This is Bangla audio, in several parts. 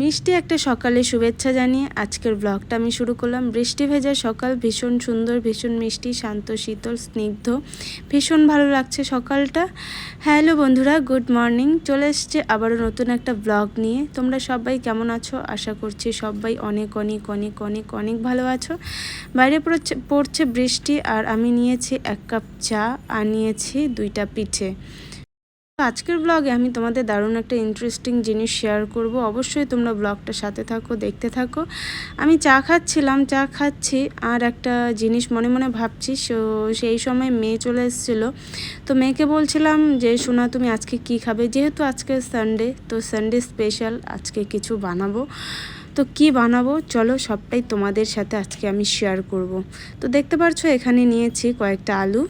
মিষ্টি একটা সকালে শুভেচ্ছা জানিয়ে আজকের ব্লগটা আমি শুরু করলাম। বৃষ্টি ভেজা সকাল, ভীষণ সুন্দর, ভীষণ মিষ্টি, শান্ত, শীতল, স্নিগ্ধ। ভীষণ ভালো লাগছে সকালটা। হ্যালো বন্ধুরা গুড মর্নিং চলে এসছে আবারও নতুন একটা ব্লগ নিয়ে। তোমরা সবাই কেমন আছো? আশা করছি সবাই অনেক অনেক অনেক অনেক অনেক ভালো আছো। বাইরে পড়ছে পড়ছে বৃষ্টি আর আমি নিয়েছি এক কাপ চা, আর নিয়েছি দুইটা পিঠে। আজকের ব্লগে আমি তোমাদের দারুণ একটা ইন্টারেস্টিং জিনিস শেয়ার করব। অবশ্যই তোমরা ব্লগটা সাথে থাকো, দেখতে থাকো। আমি চা খাচ্ছিলাম, চা খাচ্ছি আর একটা জিনিস মনে মনে ভাবছি সেই সময় মেয়ে চলে এসেছিল। তো মেয়েকে বলছিলাম যে, সোনা, তুমি আজকে কি খাবে? যেহেতু আজকে সানডে তো সানডে স্পেশাল আজকে কিছু বানাবো। তো কি বানাবো? চলো সবটাই তোমাদের সাথে আজকে আমি শেয়ার করব। তো দেখতে পারছ, এখানে নিয়েছি কয়েকটা আলু।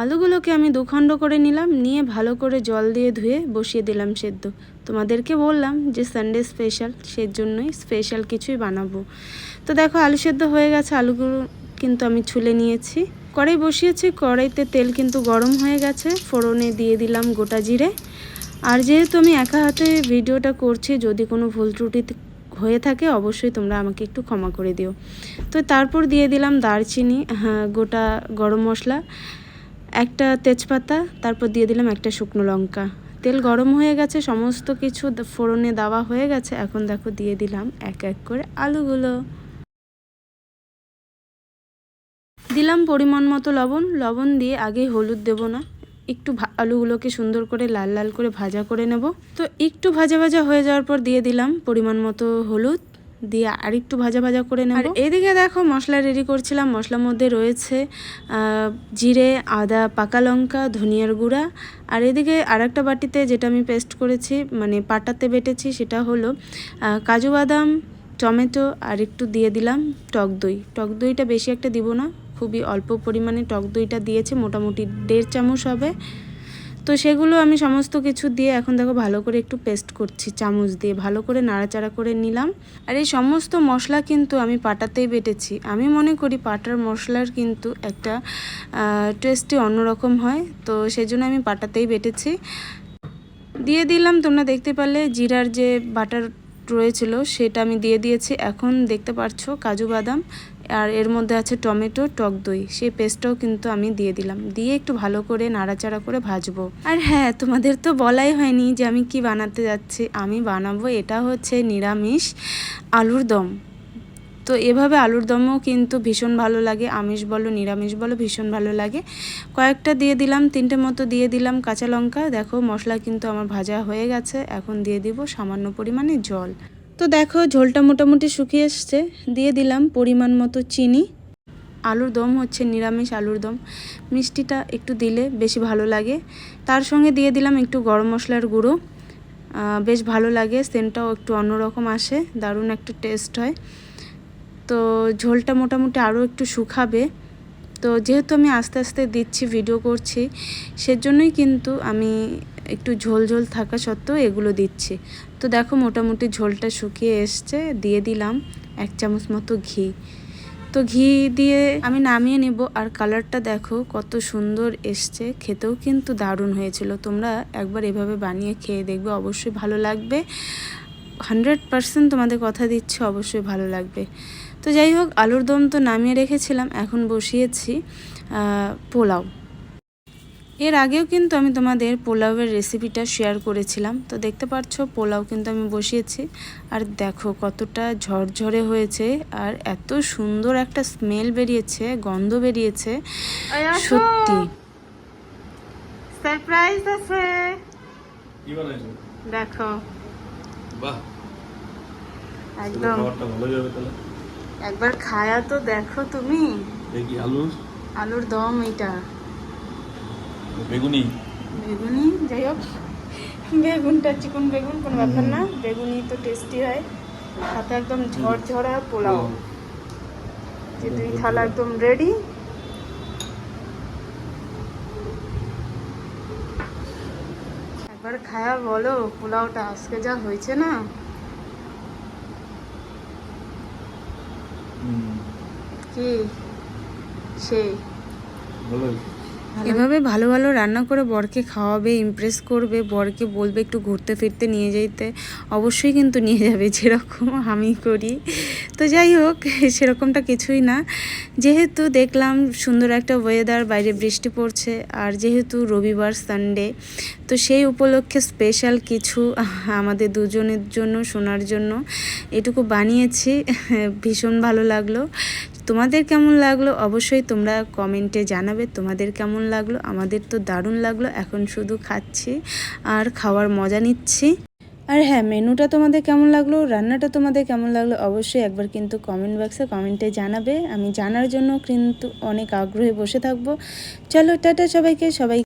আলুগুলোকে আমি দুখণ্ড করে নিলাম, নিয়ে ভালো করে জল দিয়ে ধুয়ে বসিয়ে দিলাম সেদ্ধ। তোমাদেরকে বললাম যে সানডে স্পেশাল সেই জন্যই স্পেশাল কিছুই বানাবো। তো দেখো, আলু সেদ্ধ হয়ে গেছে, আলুগুলো কিন্তু আমি ছুলে নিয়েছি। কড়াই বসিয়েছি, কড়াইতে তেল কিন্তু গরম হয়ে গেছে, ফোড়নে দিয়ে দিলাম গোটা জিরে। আর যেহেতু আমি একা হাতে ভিডিওটা করছি, যদি কোনো ভুল ত্রুটি হয়ে থাকে, অবশ্যই তোমরা আমাকে একটু ক্ষমা করে দিও। তো তারপর দিয়ে দিলাম দারচিনি হ্যাঁ গোটা গরম মশলা। একটা তেজপাতা, তারপর দিয়ে দিলাম একটা শুকনো লঙ্কা। তেল গরম হয়ে গেছে, সমস্ত কিছু ফোড়নে দেওয়া হয়ে গেছে। এখন দেখো দিয়ে দিলাম এক এক করে আলুগুলো। দিলাম পরিমাণ মতো লবণ। লবণ দিয়ে আগে হলুদ দেব না। একটু আলুগুলোকে সুন্দর করে লাল লাল করে ভাজা করে নেব। তো একটু ভাজা ভাজা হয়ে যাওয়ার পর দিয়ে দিলাম পরিমাণ মতো হলুদ। দিয়ে আর একটু ভাজা ভাজা করে নেব। আর এদিকে দেখো মশলা রেডি করছিলাম। মশলার মধ্যে রয়েছে জিরে, আদা, পাকা লঙ্কা, ধনিয়ার গুঁড়া। আর এদিকে আর একটা বাটিতে যেটা আমি পেস্ট করেছি মানে পাটাতে বেটেছি, সেটা হলো কাজু বাদাম, টমেটো, আর একটু দিয়ে দিলাম টক দই। টক দইটা বেশি একটা দিব না, খুবই অল্প পরিমাণে টক দইটা দিয়েছে, মোটামুটি দেড় চামচ হবে। তো সেগুলো আমি সমস্ত কিছু দিয়ে এখন দেখো ভালো করে একটু পেস্ট করছি, চামচ দিয়ে ভালো করে নাড়াচাড়া করে নিলাম। আর এই সমস্ত মশলা কিন্তু আমি পাটাতেই বেটেছি। আমি মনে করি পাটার মশলার কিন্তু একটা টেস্টই অন্যরকম হয়, তো সেজন্য আমি পাটাতেই বেটেছি। দিয়ে দিলাম, তোমরা দেখতে পারলে জিরার যে বাটার রয়েছিল, সেটা আমি দিয়ে দিয়েছি। এখন দেখতে পাচ্ছ কাজু বাদাম আর এর মধ্যে আছে টমেটো, টক দই। সেই পেস্টটাও কিন্তু আমি দিয়ে দিলাম। দিয়ে একটু ভালো করে নাড়াচাড়া করে ভাজবো। আর হ্যাঁ তোমাদের তো বলাই হয়নি যে আমি কি বানাতে যাচ্ছি। আমি বানাবো, এটা হচ্ছে নিরামিষ আলুর দম। তো এভাবে আলুর দমও কিন্তু ভীষণ ভালো লাগে। আমিষ বলো, নিরামিষ বলো, ভীষণ ভালো লাগে। কয়েকটা দিয়ে দিলাম, তিনটে মতো দিয়ে দিলাম কাঁচা লঙ্কা। দেখো, মশলা কিন্তু আমার ভাজা হয়ে গেছে। এখন দিয়ে দিব সামান্য পরিমাণে জল। তো দেখো, ঝোলটা মোটামুটি শুকিয়ে এসছে। দিয়ে দিলাম পরিমাণ মতো চিনি। আলুর দম হচ্ছে নিরামিষ আলুর দম। মিষ্টিটা একটু দিলে বেশি ভালো লাগে। তার সঙ্গে দিয়ে দিলাম একটু গরম মশলার গুঁড়ো। বেশ ভালো লাগে, সেন্টটাও একটু অন্যরকম আসে, দারুণ একটা টেস্ট হয়। তো ঝোলটা মোটামুটি আরও একটু শুকাবে। তো যেহেতু আমি আস্তে আস্তে দিচ্ছি, ভিডিও করছি, সেজন্যই কিন্তু আমি একটু ঝোল ঝোল থাকা সত্ত্বেও এগুলো দিচ্ছি। তো দেখো মোটামুটি ঝোলটা শুকিয়ে এসছে, দিয়ে দিলাম এক চামচ মতো ঘি। তো ঘি দিয়ে আমি নামিয়ে নেব। আর কালারটা দেখো কত সুন্দর এসছে, খেতেও কিন্তু দারুণ হয়েছিল। তোমরা একবার এভাবে বানিয়ে খেয়ে দেখবে, অবশ্যই ভালো লাগবে। হান্ড্রেড পার্সেন্ট তোমাদের কথা দিচ্ছে, অবশ্যই ভালো লাগবে। তো যাই হোক, আলুর দম তো নামিয়ে রেখেছিলাম, এখন বসিয়েছি পোলাও। এর আগেও কিন্তু আমি তোমাদের পোলাওয়ের রেসিপিটা শেয়ার করেছিলাম। তো দেখতে পাচ্ছ পোলাও কিন্তু আমি বসিয়েছি। আর দেখো কতটা ঝরঝরে হয়েছে আর এত সুন্দর একটা স্মেল বেরিয়েছে গন্ধ বেরিয়েছে। সত্যি। সারপ্রাইজ আছে। দেখো। বাহ। একদম। একবার খায়া তো দেখো তুমি। দেখি আলুর। দম এটা বেগুনি? বেগুনি যাই হোক। বেগুনটা চিকন বেগুন কোনো ব্যাপার না। বেগুনি তো টেস্টি হয়। সাথে একদম ঝরঝরা পোলাও। যে দুই থালা একদম রেডি একবার খায়া বলো পোলাওটা আজকে যা হয়েছে না। কি? সেই। এভাবে ভালো ভালো রান্না করে বরকে খাওয়াবে ইমপ্রেস করবে, বরকে বলবে একটু ঘুরতে ফিরতে নিয়ে যেতে অবশ্যই কিন্তু নিয়ে যাবে, যেরকম আমি করি। তো যাই হোক, সেরকমটা কিছুই না। যেহেতু দেখলাম সুন্দর একটা ওয়েদার বাইরে বৃষ্টি পড়ছে, আর যেহেতু রবিবার সানডে তো সেই উপলক্ষে স্পেশাল কিছু আমাদের দুজনের জন্য শোনার জন্য এটুকু বানিয়েছি। ভীষণ ভালো লাগল। তোমাদের কেমন লাগল? অবশ্যই তোমরা কমেন্টে জানাবে। তোমাদের কেমন লাগল? আমাদের তো দারুণ লাগল। এখন শুধু খাচ্ছি আর খাওয়ার মজা নিচ্ছি। আর হ্যাঁ মেনুটা তোমাদের কেমন লাগল? রান্নাটা তোমাদের কেমন লাগল? অবশ্যই একবার কিন্তু কমেন্ট বক্সে কমেন্টে জানাবে। আমি জানার জন্য কিন্তু অনেক আগ্রহে বসে থাকব। চলো, টাটা সবাইকে। সবাই